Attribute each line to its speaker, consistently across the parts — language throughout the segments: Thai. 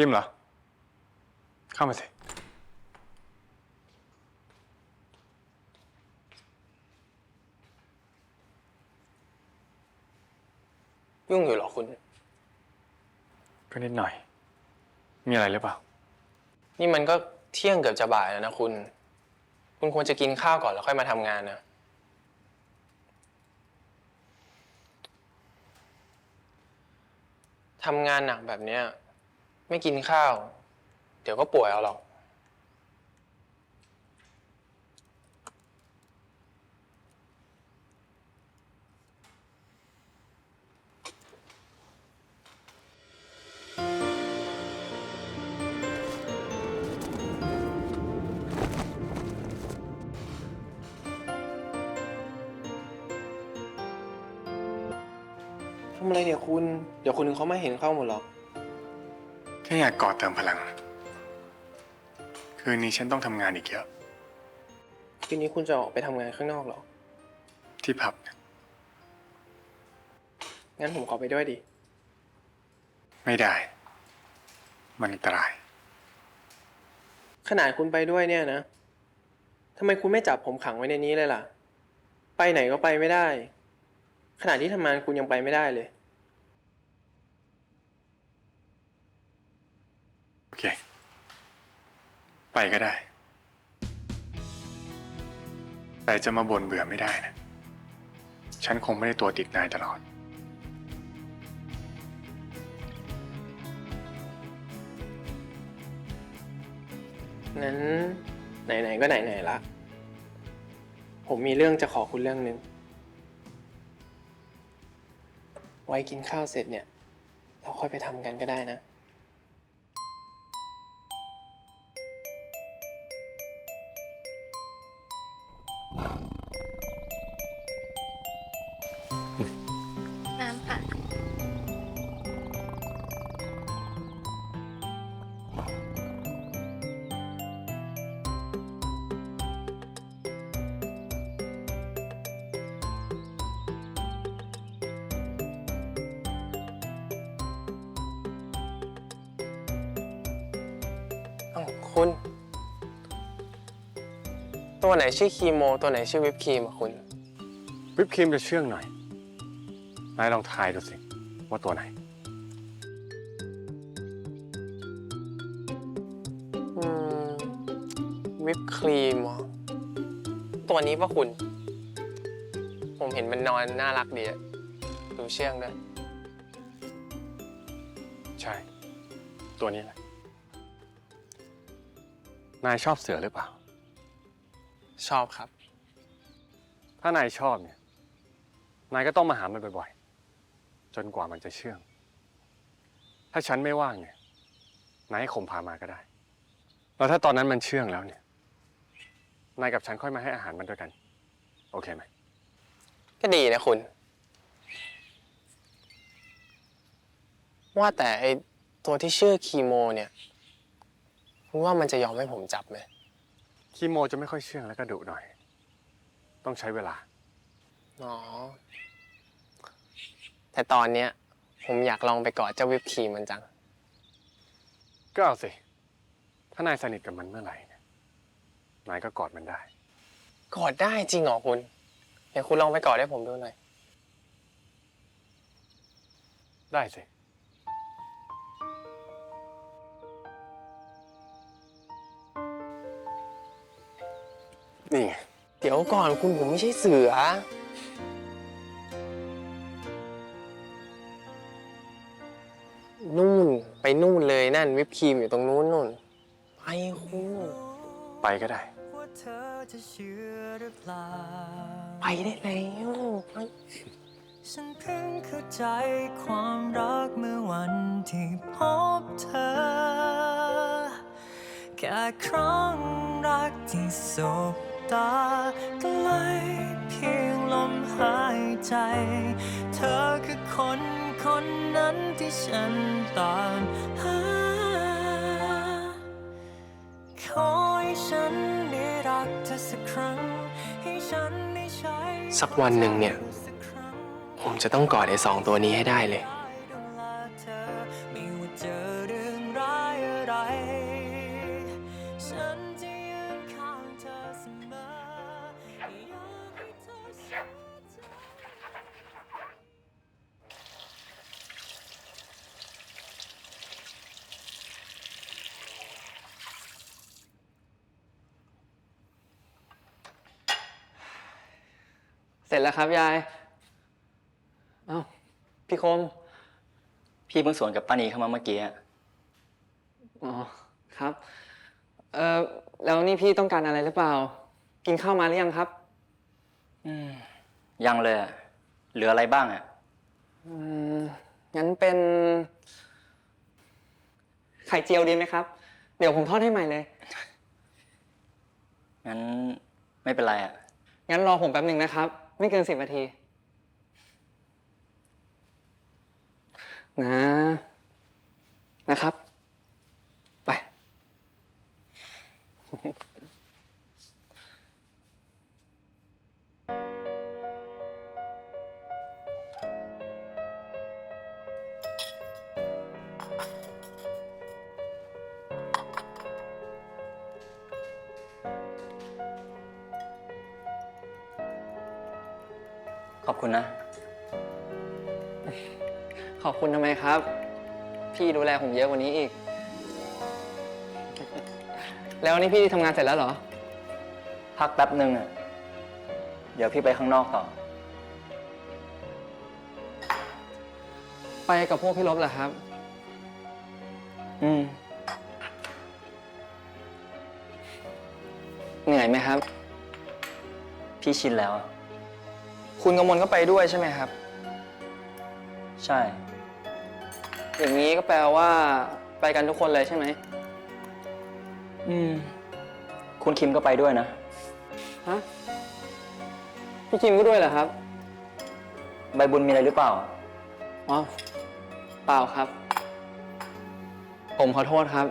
Speaker 1: คิมเหรอ เข้ามาสิ
Speaker 2: ยุ่งอยู่เหรอคุณ
Speaker 1: ก็นิดหน่อย มีอะไรหรือเปล่า
Speaker 2: นี่มันก็เที่ยงเกือบจะบ่ายแล้วนะคุณ คุณควรจะกินข้าวก่อนแล้วค่อยมาทำงานนะ ทำงานหนักแบบเนี้ย ไม่กินข้าว เดี๋ยวก็ป่วยเอาหรอก ทำอะไรเนี่ยคุณ เดี๋ยวคนนึงเขาไมาเห็นเข้าหมดหรอก
Speaker 1: แค่อยากกอดเติมพลัง คืนนี้ฉันต้องทำงานอีกเยอะ
Speaker 2: ทีนี้คุณจะออกไปทำงานข้างนอกเหรอ
Speaker 1: ที่ผับเนี่ย
Speaker 2: งั้นผมขอไปด้วยดิ
Speaker 1: ไม่ได้ มันอันตราย
Speaker 2: ขนาดคุณไปด้วยเนี่ยนะทำไมคุณไม่จับผมขังไว้ในนี้เลยล่ะ ไปไหนก็ไปไม่ได้ ขนาดที่ทำงานคุณยังไปไม่ได้เลย
Speaker 1: โอ เค ไปก็ได้ แต่จะมาบ่นเบื่อไม่ได้นะ ฉันคงไม่ได้ตัวติดนายตลอด
Speaker 2: นั้นไหนๆก็ไหนๆละ ผมมีเรื่องจะขอคุณเรื่องหนึ่งไว้กินข้าวเสร็จเนี่ย เราค่อยไปทำกันก็ได้นะ
Speaker 3: คุ
Speaker 2: ณ ตัวไหนชื่อคีโม ตัวไหนชื่อวิปครีมอะคุณ
Speaker 1: วิปครีมจะเชื่องหน่อย นายลองทายดูสิ ว่าตัวไหน
Speaker 2: อืม วิปครีมเหรอตัวนี้ปะคุณ ผมเห็นมันนอนน่ารักดีอะดูเชื่องด้วย
Speaker 1: ใช่ ตัวนี้แหละ นายชอบเสือหรือเปล่า
Speaker 2: ชอบครับ
Speaker 1: ถ้านายชอบเนี่ย นายก็ต้องมาหามันบ่อยๆ จนกว่ามันจะเชื่อง ถ้าฉันไม่ว่างเนี่ย นายให้คมพามาก็ได้ แล้วถ้าตอนนั้นมันเชื่องแล้วเนี่ย นายกับฉันค่อยมาให้อาหารมันด้วยกัน โอเคไหม
Speaker 2: ก็ดีนะคุณ ว่าแต่ไอตัวที่ชื่อคีโมเนี่ย คุณว่ามันจะยอมให้ผมจับไหม
Speaker 1: คีโมจะไม่ค่อยเชื่องแล้วก็ดุหน่อย ต้องใช้เวลา
Speaker 2: อ๋อ แต่ตอนเนี้ย ผมอยากลองไปกอดเจ้าวิปครีมมันจัง
Speaker 1: ก็เอาสิ ถ้านายสนิทกับมันเมื่อไหร่เนี่ยนายก็กอดมันได้
Speaker 2: กอดได้จริงเหรอคุณเดี๋ยวคุณลองไปกอดให้ผมดูหน่อย
Speaker 1: ได้สิ นี่ไง
Speaker 2: เดี๋ยวก่อนคุณผมไม่ใช่เสือ นู่นไปนู่นเลยนั่นวิปครีมอยู่ตรงนู้นนู่นไปคุณ
Speaker 1: ไปก็ได้
Speaker 2: ไปได้แล้วไป
Speaker 4: ฉันเพิ่งเข้าใจความรักเมื่อวันที่พบเธอ แค่ครั้งรักที่สบ ตาก็เลยเพียงลมหายใจ เธอคือคนคนนั้นที่ฉันตามหา ขอให้ฉันได้รักเธอสักครั้ง ให้ฉันได้ใช้
Speaker 2: สักวันหนึ่งเนี่ย ผมจะต้องกอดไอ้สองตัวนี้ให้ได้เลย
Speaker 4: ร็
Speaker 5: จแล้วครับยาย เอ้า พี่คม
Speaker 6: พี่เพิ่งสวนกับป้านีเข้ามาเมื่อกี้อะ
Speaker 5: อ๋อ ครับ เอ่อ แล้วนี่พี่ต้องการอะไรหรือเปล่า กินข้าวมาหรือยังครับ
Speaker 6: อืม ยังเลยอะเหลืออะไรบ้างอะ
Speaker 5: อืม งั้นเป็น ไข่เจียวดีไหมครับ เดี๋ยวผมทอดให้ใหม่เลย
Speaker 6: งั้นไม่เป็นไรอะ
Speaker 5: งั้นรอผมแป๊บหนึ่งนะครับ ไม่เกินสิบนาที นะ นะครับ ไป
Speaker 6: ขอบคุณนะ
Speaker 5: ขอบคุณทำไมครับ พี่ดูแลผมเยอะกว่านี้อีก แล้วนี่พี่ทำงานเสร็จแล้วเหรอ
Speaker 6: พักแป๊บหนึ่งอะเดี๋ยวพี่ไปข้างนอกต่อ
Speaker 5: ไปกับพวกพี่ลบเหรอครับ
Speaker 6: อืม
Speaker 5: เหนื่อยไหมครับ
Speaker 6: พี่ชินแล้วอะ
Speaker 5: คุณกมลก็ไปด้วยใช่ไหมครับ
Speaker 6: ใช่
Speaker 5: อย่างนี้ก็แปลว่า ไปกันทุกคนเลยใช่ไหม
Speaker 6: อืม คุณคิมก็ไปด้วยนะ
Speaker 5: ฮะ พี่จิมก็ด้วยเหรอครับ
Speaker 6: ใบบุญมีอะไรหรือเปล่า
Speaker 5: อ๋อ เปล่าครับ ผมขอโทษครับ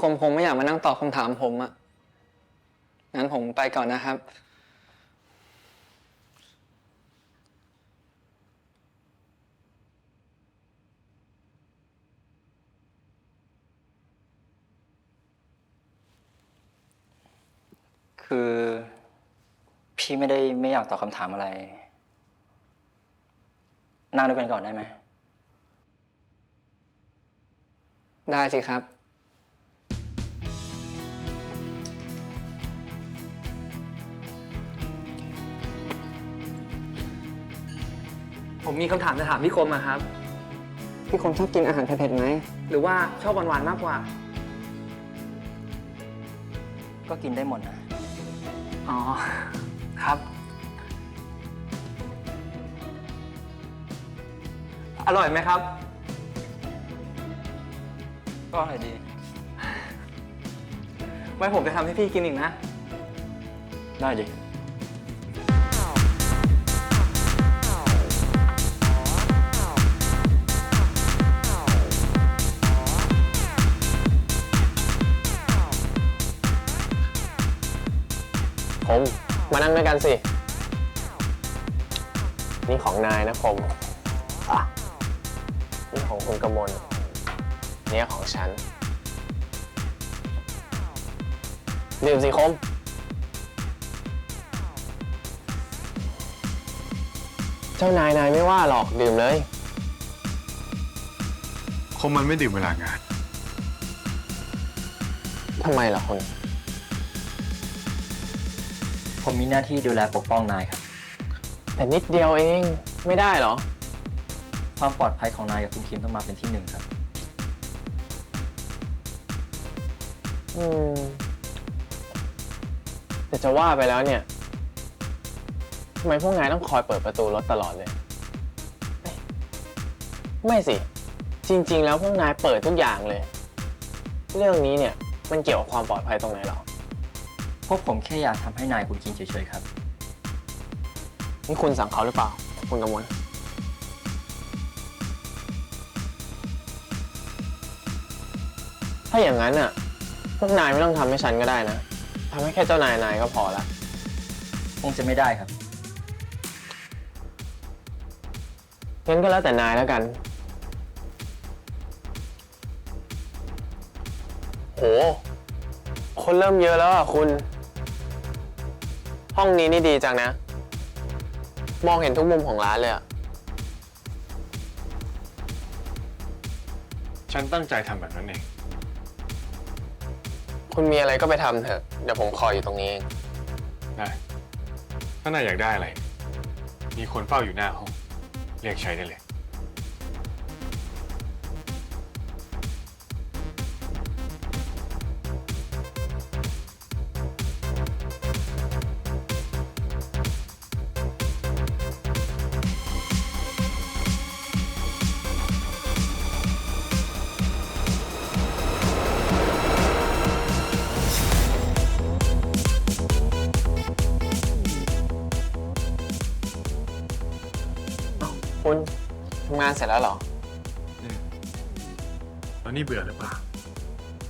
Speaker 5: คมคงไม่อยากมานั่งตอบคำถามผมอะงั้นผมไปก่อนนะครับ
Speaker 6: คือ พี่ไม่ได้ไม่อยากตอบคำถามอะไร นั่งด้วยกันก่อนได้ไหม
Speaker 5: ได้สิครับ ผมมีคำถามจะถามพี่คมอะครับ พี่คมชอบกินอาหารเผ็ดๆไหม หรือว่าชอบหวานๆมากกว่า
Speaker 6: ก็กินได้หมดนะ
Speaker 5: อ๋อ ครับ อร่อยไหมครับ
Speaker 6: ก็อร่อยดี
Speaker 5: ไว้ผมจะทำให้พี่กินอีกนะ
Speaker 6: ได้ดิ
Speaker 2: ผมมานั่งด้วยกันสิ นี่ของนายนะคมอะนี่ของคุณกมลเนี่ยของฉัน ดื่มสิคม เจ้านายนายไม่ว่าหรอกดื่มเลย
Speaker 1: คงมันไม่ดื่มเวลางาน
Speaker 2: ทำไมล่ะคุณ
Speaker 6: ผมมีหน้าที่ดูแลปกป้องนายครับ
Speaker 2: แต่นิดเดียวเองไม่ได้เหรอ
Speaker 6: ความปลอดภัยของนายกับคุณคิมต้องมาเป็นที่หนึ่งครับ
Speaker 2: อืม แต่จะว่าไปแล้วเนี่ยทำไมพวกนายต้องคอยเปิดประตูรถตลอดเลยเอ้ยไม่สิ จริง ๆ แล้วพวกนายเปิดทุกอย่างเลย เรื่องนี้เนี่ยมันเกี่ยวกับความปลอดภัยตรงไหนหรอ
Speaker 6: พวกผมแค่อยากทำให้นายคุณคิมเฉยๆครับ
Speaker 2: นี่คุณสั่งเขาหรือเปล่า คุณกำมลถ้าอย่างนั้นอะ พวกนายไม่ต้องทำให้ฉันก็ได้นะทำให้แค่เจ้านายนายก็พอละ
Speaker 6: คงจะไม่ได้ครับ
Speaker 2: งั้นก็แล้วแต่นายแล้วกัน โหคคนเริ่มเยอะแล้วอะคุณ ห้องนี้นี่ดีจังนะ มองเห็นทุกมุมของร้านเลยอะ
Speaker 1: ฉันตั้งใจทำแบบนั้นเอง
Speaker 2: คุณมีอะไรก็ไปทำเถอะ เดี๋ยวผมคอยอยู่ตรงนี้เอง
Speaker 1: ได้ ถ้านายอยากได้อะไร มีคนเฝ้าอยู่หน้าห้อง เรียกใช้ได้เลยา
Speaker 2: นเสร็จแล้วเหรอ
Speaker 1: ตอนนี้เบื่อหรือเปล่า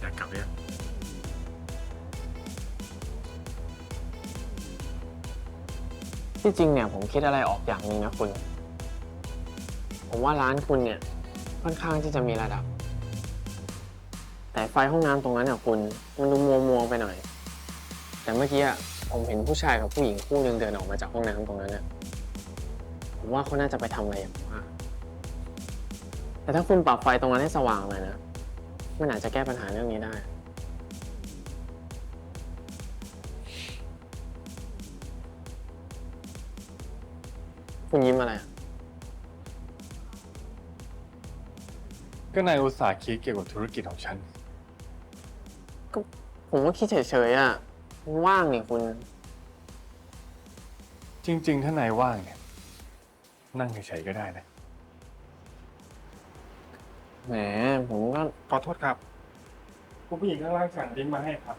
Speaker 1: อยากกลับเรียง
Speaker 2: ที่จริงเนี่ยผมคิดอะไรออกอย่างหนึ่งนะคุณ ผมว่าร้านคุณเนี่ยค่อนข้างที่จะมีระดับ แต่ไฟห้องน้ำตรงนั้นเนี่ยคุณ มันดูมัวมัวๆไปหน่อย แต่เมื่อกี้อะผมเห็นผู้ชายกับผู้หญิงคู่หนึงเดินออกมาจากห้องน้ำตรงนั้นน่ะผมว่าเขาน่าจะไปทำอะไรอย่างว่า แต่ถ้าคุณปรับไฟตรงนั้นให้สว่างหน่อยนะ มันอาจจะแก้ปัญหาเรื่องนี้ได้ คุณยิ้มอะไรอะ
Speaker 1: ก็นายอุตส่าห์คิดเกี่ยวกับธุรกิจของฉัน
Speaker 2: ผมว่าคิดเฉยๆอะ ว่างนี่คุณ
Speaker 1: จริง ๆ ถ้านายว่างเนี่ย นั่งเฉยๆก็ได้นะ
Speaker 2: แหมผมก็
Speaker 1: ขอโทษครับ คุณผู้หญิงข้างล่างสั่งดิ้งมาให้ครับ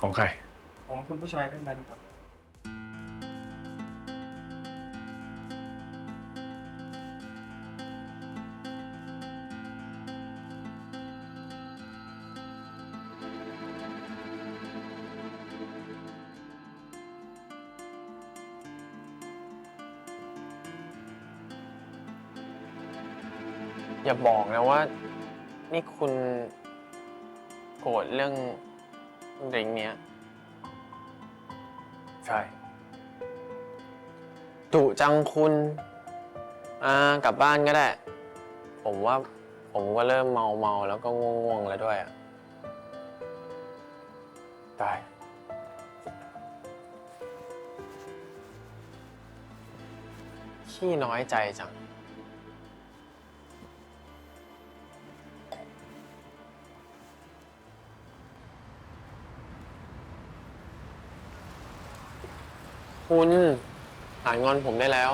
Speaker 1: ของใคร
Speaker 5: ของคุณผู้ชายท่านนั้นครับ
Speaker 2: อย่าบอกนะว่า นี่คุณโกรธเรื่องดริงก์เนี้ย
Speaker 1: ใช่
Speaker 2: ดุจังคุณ อ่ากลับบ้านก็ได้ ผมว่าผมก็เริ่มเมาเมาๆแล้วก็ง่วงๆแล้วด้วยอะ
Speaker 1: ได้
Speaker 2: ขี้น้อยใจจัง คุณหายงอนผมได้แล้ว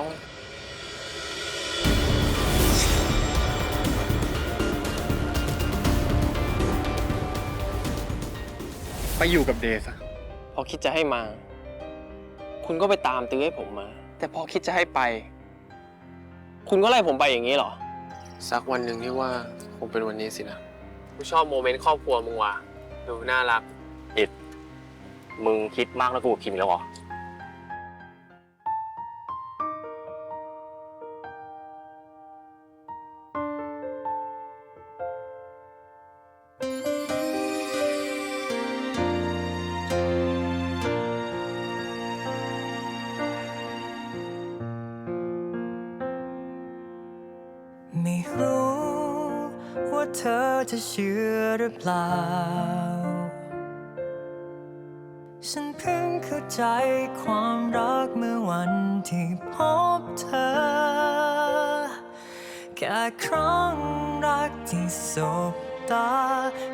Speaker 1: ไปอยู่กับเดย์ซะ
Speaker 2: พอคิดจะให้มา คุณก็ไปตามตื้อให้ผมมา แต่พอคิดจะให้ไป คุณก็ไล่ผมไปอย่างนี้เหรอ สักวันหนึ่งที่ว่าคงเป็นวันนี้สินะ กูชอบโมเมนต์ครอบครัวมึงว่ะ ดูน่ารัก
Speaker 6: มึงคิดมากแล้วกูกับคิมอีกแล้วเหรอ
Speaker 4: จะเชื่อหรือเปล่า ฉันเพิ่งเข้าใจความรักเมื่อวันที่พบเธอ แค่ครั้งรักที่สบตา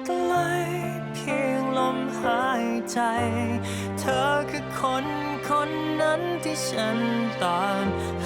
Speaker 4: ก็เลยเพียงลมหายใจ เธอคือคนคนนั้นที่ฉันตามห